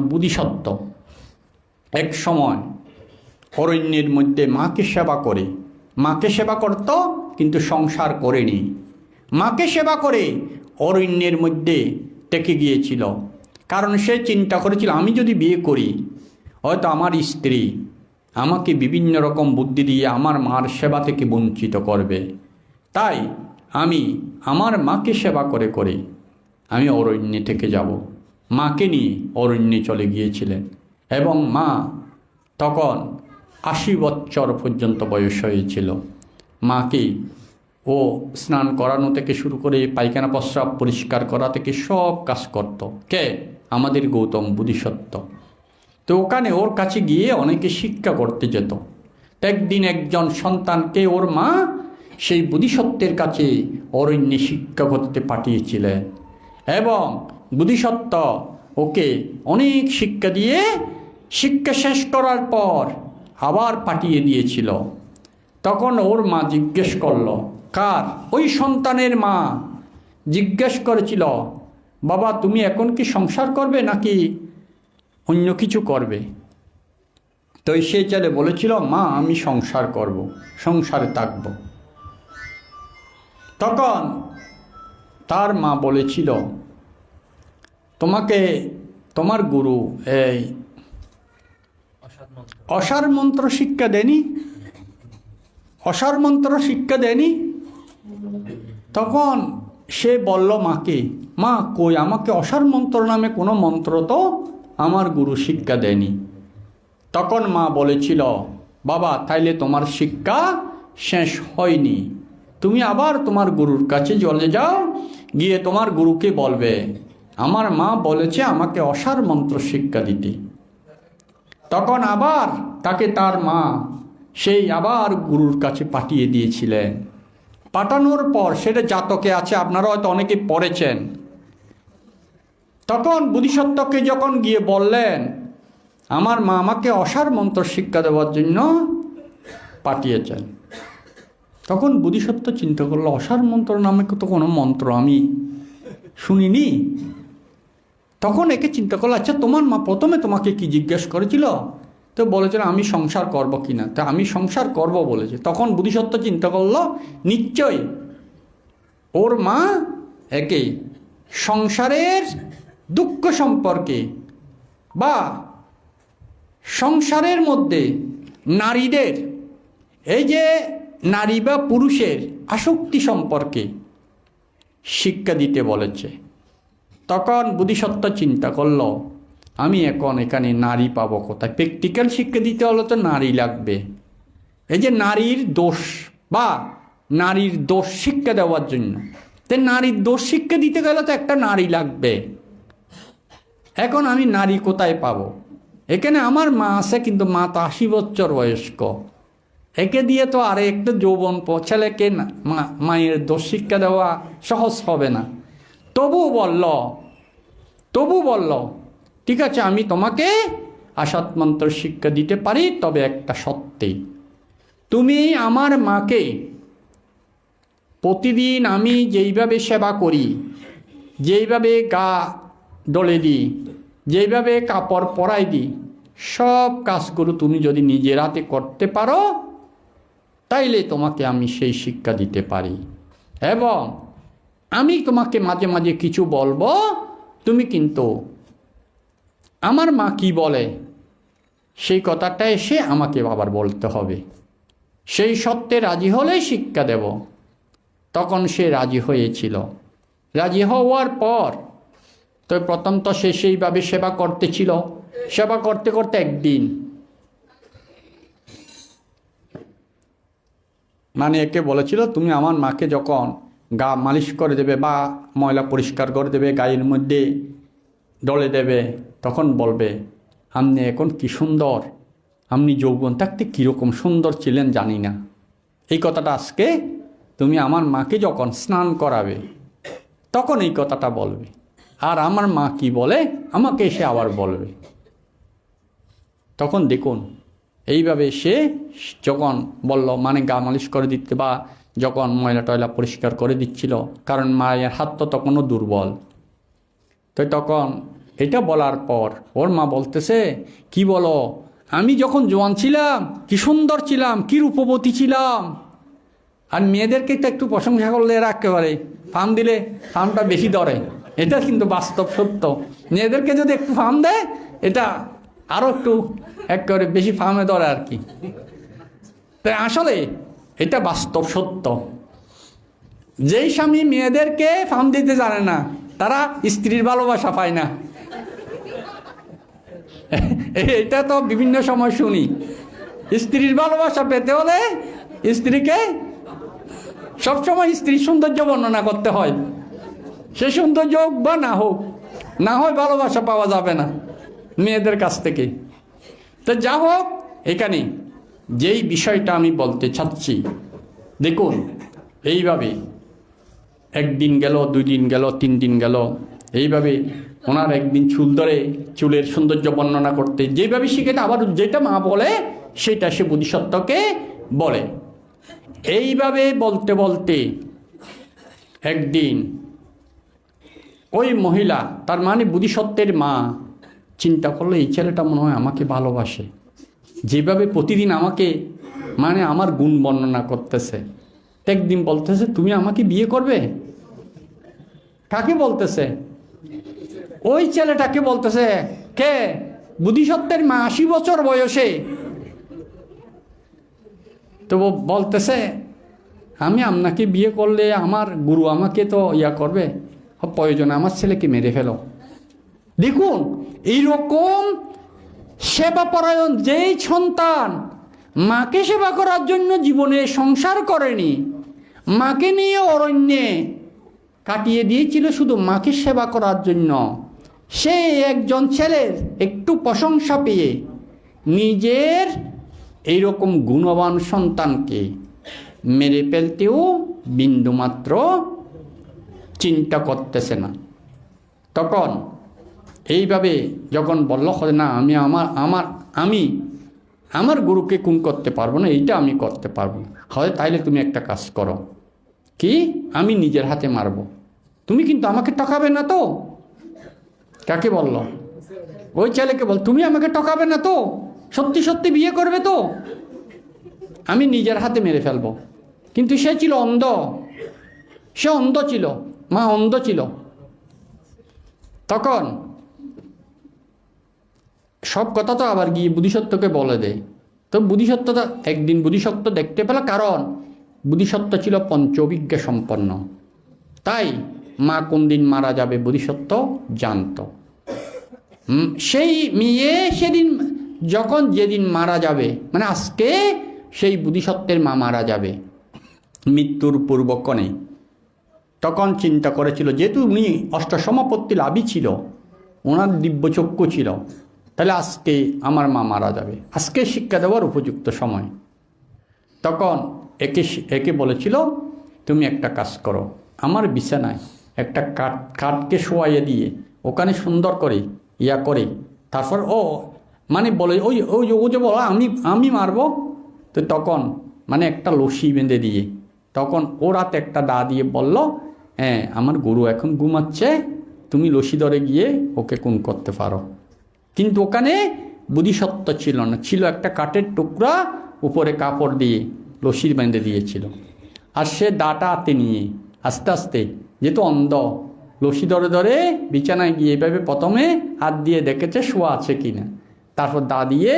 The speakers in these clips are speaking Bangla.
বুদ্ধিসত্ত্ব। এক সময় অরণ্যের মধ্যে মাকে সেবা করে। মাকে সেবা করত, কিন্তু সংসার করেনি। মাকে সেবা করে অরণ্যের মধ্যে টেকে গিয়েছিল। কারণ সে চিন্তা করেছিল, আমি যদি বিয়ে করি, হয়তো আমার স্ত্রী আমাকে বিভিন্ন রকম বুদ্ধি দিয়ে আমার মার সেবা থেকে বঞ্চিত করবে। তাই আমি আমার মাকে সেবা করে করে আমি অরণ্যে থেকে যাব। মাকে নিয়ে অরণ্যে চলে গিয়েছিলেন এবং মা তখন আশি বৎসর পর্যন্ত বয়স হয়েছিল। মাকে ও স্নান করানো থেকে শুরু করে পায়খানা প্রস্রাব পরিষ্কার করা থেকে সব কাজ করত। কে? আমাদের গৌতম বুদ্ধিসত্ত্ব। তো ওখানে ওর কাছে গিয়ে অনেকে শিক্ষা করতে যেত। একদিন একজন সন্তানকে ওর মা সেই বুদ্ধিসত্ত্বের কাছে অরণ্যে শিক্ষা করতে পাঠিয়েছিলেন। এবং বুদ্ধিসত্ত্ব ওকে অনেক শিক্ষা দিয়ে শিক্ষা শেষ করার পর আবার পাঠিয়ে দিয়েছিল। তখন ওর মা জিজ্ঞেস করল, কার? ওই সন্তানের মা। জিজ্ঞেস করেছিল, বাবা, তুমি এখন কি সংসার করবে নাকি অন্য কিছু করবে? তো সে ছেলে বলেছিল, মা, আমি সংসার করব, সংসারে থাকব। তখন তার মা বলেছিল, তোমাকে, তোমার গুরু, এই অসার মন্ত্র শিক্ষা দেনি? অসার মন্ত্র শিক্ষা দেনি? তখন সে বলল, মাকে, মা কই, আমাকে অসার মন্ত্র নামে কোনো মন্ত্র তো আমার গুরু শিক্ষা দেয়নি তখন মা বলেছিল, বাবা, তাইলে তোমার শিক্ষা শেষ হয়নি। তুমি আবার তোমার গুরুর কাছে চলে যাও, গিয়ে তোমার গুরুকে বলবে, আমার মা বলেছে আমাকে অসার মন্ত্র শিক্ষা দিতে। তখন আবার তাকে তার মা সেই আবার গুরুর কাছে পাঠিয়ে দিয়েছিলেন। পাঠানোর পর সেটা জাতকে আছে, আপনারা হয়তো অনেকে পড়েছেন। তখন বুদ্ধিসত্ত্বকে যখন গিয়ে বললেন, আমার মা আমাকে অসার মন্ত্র শিক্ষা দেওয়ার জন্য পাঠিয়েছেন। তখন বুদ্ধিসত্ত্ব চিন্তা করল, অসার মন্ত্র নামে তো কোনো মন্ত্র আমি শুনিনি? তখন একে চিন্তা করল আচ্ছা তোমার মা প্রথমে তোমাকে কি জিজ্ঞেস করেছিল? তো বলেছিল আমি সংসার করব কি না তা আমি সংসার করব বলেছে। তখন বুদ্ধিসত্ত্ব চিন্তা করল, নিশ্চয় ওর মা একে সংসারের দুঃখ সম্পর্কে বা সংসারের মধ্যে নারীদের, এই যে নারী বা পুরুষের আসক্তি সম্পর্কে শিক্ষা দিতে বলেছে। তখন বুদ্ধিসত্ত্ব চিন্তা করল, আমি এখন এখানে নারী পাবো কোথায়? প্র্যাকটিক্যাল শিক্ষা দিতে হলে তো নারী লাগবে। এই যে নারীর দোষ বা নারীর দোষ শিক্ষা দেওয়ার জন্য, তো নারীর দোষ শিক্ষা দিতে গেলে তো একটা নারী লাগবে। এখন আমি নারী কোথায় পাবো? এখানে আমার মা আছে, কিন্তু মা তো আশি বছর বয়স্ক। একে দিয়ে তো আর একটা যৌবন ছেলেকে মায়ের দোষ শিক্ষা দেওয়া সহজ হবে না। তবু বলল তবু বলল, ঠিক আছে, আমি তোমাকে আসাত মন্ত্র শিক্ষা দিতে পারি, তবে একটা সত্যি। তুমি আমার মাকে প্রতিদিন আমি যেইভাবে সেবা করি, যেইভাবে গা ডলে দিই, যেইভাবে কাপড় পরাই দিই, সব কাজগুলো তুমি যদি নিজের হাতে করতে পারো তাইলে তোমাকে আমি সেই শিক্ষা দিতে পারি। এবং আমি তোমাকে মাঝে মাঝে কিছু বলব, তুমি কিন্তু আমার মা কি বলে, সেই কথাটা এসে আমাকে আবার বলতে হবে। সেই সত্যে রাজি হলেই শিক্ষা দেব। তখন সে রাজি হয়েছিল। রাজি হওয়ার পর তো প্রথম তো সে সেইভাবে সেবা করতেছিল। সেবা করতে করতে একদিন মানে একে বলেছিল, তুমি আমার মাকে যখন গা মালিশ করে দেবে বা ময়লা পরিষ্কার করে দেবে, গায়ের মধ্যে ডলে দেবে, তখন বলবে, আপনি এখন কি সুন্দর? আপনি যৌবন থাকতে কীরকম সুন্দর ছিলেন জানি না। এই কথাটা আজকে তুমি আমার মাকে যখন স্নান করাবে, তখন এই কথাটা বলবে। আর আমার মা কি বলে? আমাকে এসে আবার বলবে। তখন দেখুন এইভাবে সে যখন বলল মানে গা মালিশ করে দিতে বা যখন ময়লা টয়লা পরিষ্কার করে দিচ্ছিল, কারণ মায়ের হাত তো তখনও দুর্বল। তো তখন এটা বলার পর ওর মা বলতেছে, কি বলো, আমি যখন জোয়ান ছিলাম, কি সুন্দর ছিলাম, কি রূপবতী ছিলাম। আর মেয়েদেরকে তো একটু প্রশংসা করলে এরা একেবারে ফার্ম দিলে ফার্মটা বেশি ধরে। এটা কিন্তু বাস্তব সত্য। মেয়েদেরকে যদি একটু ফার্ম দেয়, এটা আরও একটু এক করে বেশি ফার্মে ধরে আর কি। তো আসলে এটা বাস্তব সত্য। যেই স্বামী মেয়েদেরকে ফার্ম দিতে জানে না, তারা স্ত্রীর ভালোবাসা পায় না। এটা তো বিভিন্ন সময় শুনি। স্ত্রীর ভালোবাসা পেতে হলে স্ত্রীকে সবসময় স্ত্রীর সৌন্দর্য বর্ণনা করতে হয়। সে সৌন্দর্য হোক বা না হোক, না হয় ভালোবাসা পাওয়া যাবে না। মেয়েদের কাছ থেকে। তো যা হোক, এখানে যেই বিষয়টা আমি বলতে চাচ্ছি, দেখুন, এইভাবে একদিন গেল দুই দিন গেল তিন দিন গেল, এইভাবে ওনার একদিন চুল ধরে চুলের সৌন্দর্য বর্ণনা করতে যেভাবে শিখেটা আবার যেটা মা বলে, সেটা সে বুদ্ধিসত্ত্বকে বলে। এইভাবে বলতে বলতে একদিন ওই মহিলা, তার মানে বুদ্ধিসত্ত্বের মা চিন্তা করল এই ছেলেটা মনে হয় আমাকে ভালোবাসে। যেভাবে প্রতিদিন আমাকে মানে আমার গুণ বর্ণনা করতেছে। একদিন বলতেছে, তুমি আমাকে বিয়ে করবে? কাকে বলতেছে? ওই ছেলেটাকে বলতেছে, কে? বুদ্ধিসত্ত্বের মা আশি বছর বয়সে? তো বলতেছে, আমি আপনাকে বিয়ে করলে আমার গুরু আমাকে তো ইয়া করবে। প্রয়োজনে আমার ছেলেকে মেরে ফেলো। দেখুন, এইরকম সেবা পরায়ণ যেই সন্তান মাকে সেবা করার জন্য জীবনে সংসার করেনি, মাকে নিয়ে অরণ্যে কাটিয়ে দিয়েছিল শুধু মাকে সেবা করার জন্য, সে একজন ছেলের একটু প্রশংসা পেয়ে নিজের এইরকম গুণবান সন্তানকে মেরে ফেলতেও বিন্দুমাত্র চিন্তা করতেছে না। তখন এইভাবে যখন বলল হয় না, আমি আমার আমার, আমি, আমার গুরুকে কোন করতে পারব না, এইটা আমি করতে পারব না। হয় তাইলে তুমি একটা কাজ করো। কি? আমি নিজের হাতে মারব। তুমি কিন্তু আমাকে টকাবে না তো? কাকে বলল? ওই ছেলেকে বল, তুমি আমাকে টকাবে না তো? সত্যি সত্যি বিয়ে করবে তো? আমি নিজের হাতে মেরে ফেলব। কিন্তু সে ছিল অন্ধ। সে অন্ধ ছিল, মা অন্ধ ছিল। তখন সব কথা তো আবার গিয়ে বুদ্ধিসত্ত্বকে বলে দেয়? তো বুদ্ধিসত্ত্বটা একদিন বুদ্ধিসত্ত্ব দেখতে পেল কারণ বুদ্ধিসত্ত্ব ছিল পঞ্চবিজ্ঞা সম্পন্ন। তাই মা কোন দিন মারা যাবে বুদ্ধিসত্ত্ব জানত। সেই মেয়ে সেদিন যখন যেদিন মারা যাবে মানে আজকে সেই বুদ্ধিসত্ত্বের মা মারা যাবে। মৃত্যুর পূর্বক্ষণে তখন চিন্তা করেছিল, যেহেতু উনি অষ্টসমাপত্তি লাভই ছিল, ওনার দিব্যচক্ষু ছিল তাহলে আজকে আমার মা মারা যাবে। আজকে শিক্ষা দেওয়ার উপযুক্ত সময়। তখন একে একে বলেছিল, তুমি একটা কাজ করো, আমার বিছানায় একটা কাঠ, কাঠকে শোয়াইয়ে দিয়ে ওখানে সুন্দর করে ইয়া করে, তারপর ও মানে বলে, ওই ওই ও যে বলো, আমি আমি মারবো? তো তখন মানে একটা লসি বেঁধে দিয়ে, তখন ও রাতে একটা দা দিয়ে বলল হ্যাঁ আমার গরু এখন ঘুমাচ্ছে, তুমি লসি ধরে গিয়ে ওকে কোন করতে পারো। কিন্তু ওখানে বুদ্ধিসত্ত্ব ছিল না। ছিল একটা কাঠের টুকরা, উপরে কাপড় দিয়ে লসির বেঁধে দিয়েছিল। আর সে দাটা হাতে নিয়ে আস্তে আস্তে যেহেতু অন্ধ লসি ধরে ধরে বিছানায় গিয়ে এভাবে প্রথমে হাত দিয়ে দেখেছে শোয়া আছে কিনা। তারপর দা দিয়ে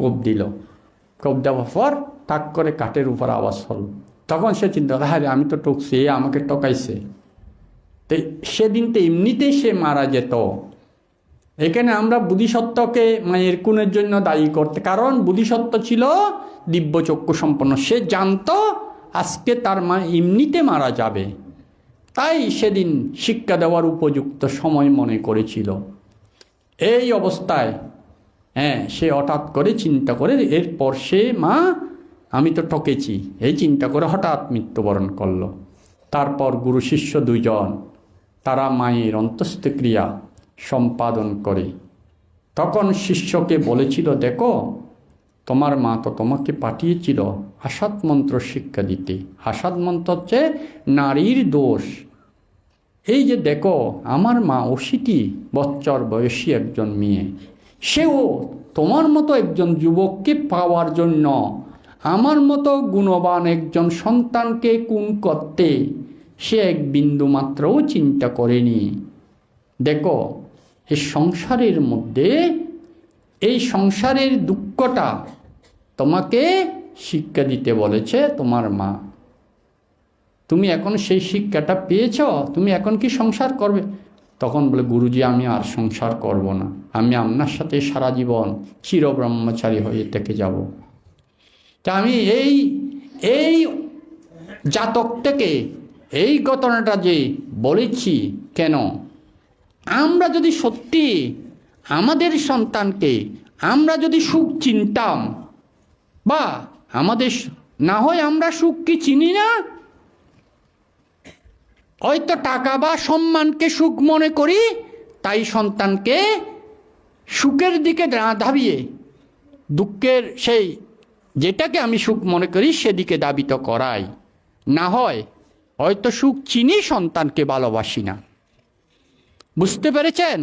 কোপ দিল। কোপ দেওয়ার পর টাক করে কাঠের উপর আওয়াজ হল। তখন সে চিন্তা হ্যাঁ আমি তো টকছি আমাকে টকাইছে তো সেদিন তো এমনিতেই সে মারা যেত। এখানে আমরা বুদ্ধিসত্ত্বকে মায়ের কুণের জন্য দায়ী করতে, কারণ বুদ্ধিসত্ত্ব ছিল দিব্যচক্ষু সম্পন্ন। সে জানতো আজকে তার মা এমনিতে মারা যাবে। তাই সেদিন শিক্ষা দেওয়ার উপযুক্ত সময় মনে করেছিল। এই অবস্থায় হ্যাঁ সে হঠাৎ করে চিন্তা করে, এরপর সে, মা, আমি তো ঠকেছি। এই চিন্তা করে হঠাৎ মৃত্যুবরণ করল। তারপর গুরু শিষ্য দুইজন, তারা মায়ের অন্তস্থক্রিয়া সম্পাদন করে। তখন শিষ্যকে বলেছিল, দেখো, তোমার মা তো তোমাকে পাঠিয়েছিল হাসাত মন্ত্র শিক্ষা দিতে। হাসাত মন্ত্র হচ্ছে নারীর দোষ। এই যে দেখো, আমার মা অশীতি বছর বয়সী একজন মেয়ে। সেও তোমার মতো একজন যুবককে পাওয়ার জন্য আমার মতো গুণবান একজন সন্তানকে কুন করতে সে এক বিন্দু মাত্রও চিন্তা করেনি। দেখো এই সংসারের মধ্যে এই সংসারের দুঃখটা তোমাকে শিক্ষা দিতে বলেছে তোমার মা। তুমি এখন সেই শিক্ষাটা পেয়েছ, তুমি এখন কি সংসার করবে? তখন বলে, গুরুজি, আমি আর সংসার করব না। আমি আপনার সাথে সারা জীবন চিরব্রহ্মচারী হয়ে থেকে যাব। তা আমি এই এই জাতক থেকে এই ঘটনাটা যে বলেছি, কেন আমরা যদি সত্যি আমাদের সন্তানকে আমরা যদি সুখ চিনতাম, বা আমাদের না হয় আমরা সুখ কি চিনি না, হয়তো টাকা বা সম্মানকে সুখ মনে করি, তাই সন্তানকে সুখের দিকে ধাবিয়ে, দুঃখের সেই যেটাকে আমি সুখ মনে করি সেদিকে দাবিত করাই। না হয় হয়তো সুখ চিনি সন্তানকে ভালোবাসি না। বুঝতে পেরেছেন?